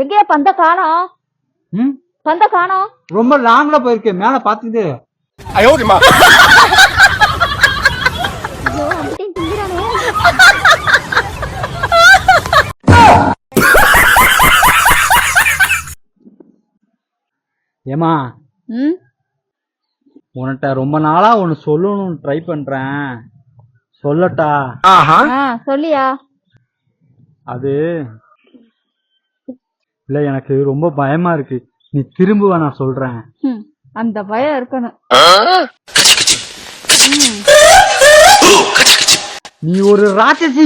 எங்கேயா பந்த காணோம்? பந்த காணோம்? ரொம்ப லாங்ல போயிருக்கேன் மேல பாத்துக்கிட்டு ஐயோடிமா ஏமா ம்? உன்கிட்ட ரொம்ப நாளா ஒன்னு சொல்லணும்னு ட்ரை பண்றேன். சொல்லட்டா? சொல்லியா? அது இல்ல எனக்கு ரொம்ப பயமா இருக்கு. நீ திரும்ப நான் சொல்றேன். ம் அந்த பயம் இருக்கணும். 你 ஒரு ராட்சசி.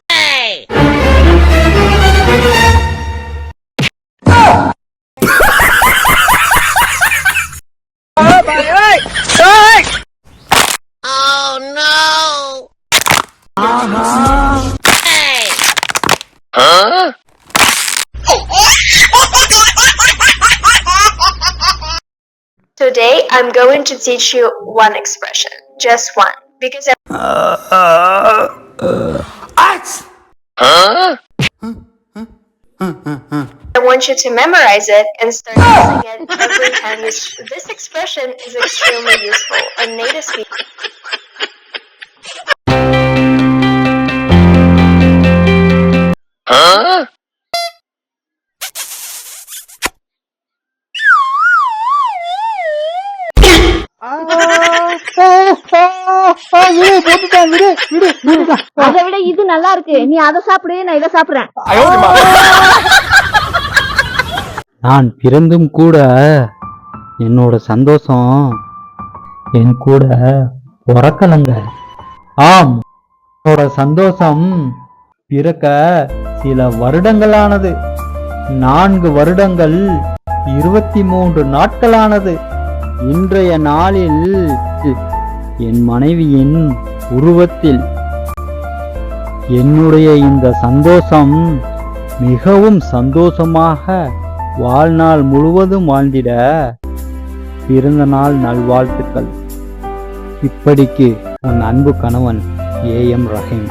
Today, I'm going to teach you one expression, just one, because I. Uh, uh, uh. Huh? I want you to memorize it and start using it every time you. This expression is extremely useful. A native அதை விட இது நல்லா இருக்கு. நீ அதை சாப்பிடு நான் இதை சாப்பிடுறேன். நான் பிறந்தும் கூட என்னோட சந்தோஷம் என் கூட பிறக்கலங்க. ஆம் என்னோட சந்தோஷம் பிறக்க சில வருடங்களானது. நான்கு வருடங்கள் இருபத்தி மூன்று நாட்களானது. இன்றைய நாளில் என் மனைவியின் உருவத்தில். என்னுடைய இந்த சந்தோஷம் மிகவும் சந்தோஷமாக வாழ்நாள் முழுவதும் வாழ்ந்திட பிறந்த நாள் நல்வாழ்த்துக்கள். இப்படிக்கு உன் அன்பு கணவன் ஏ எம் ரஹீம்.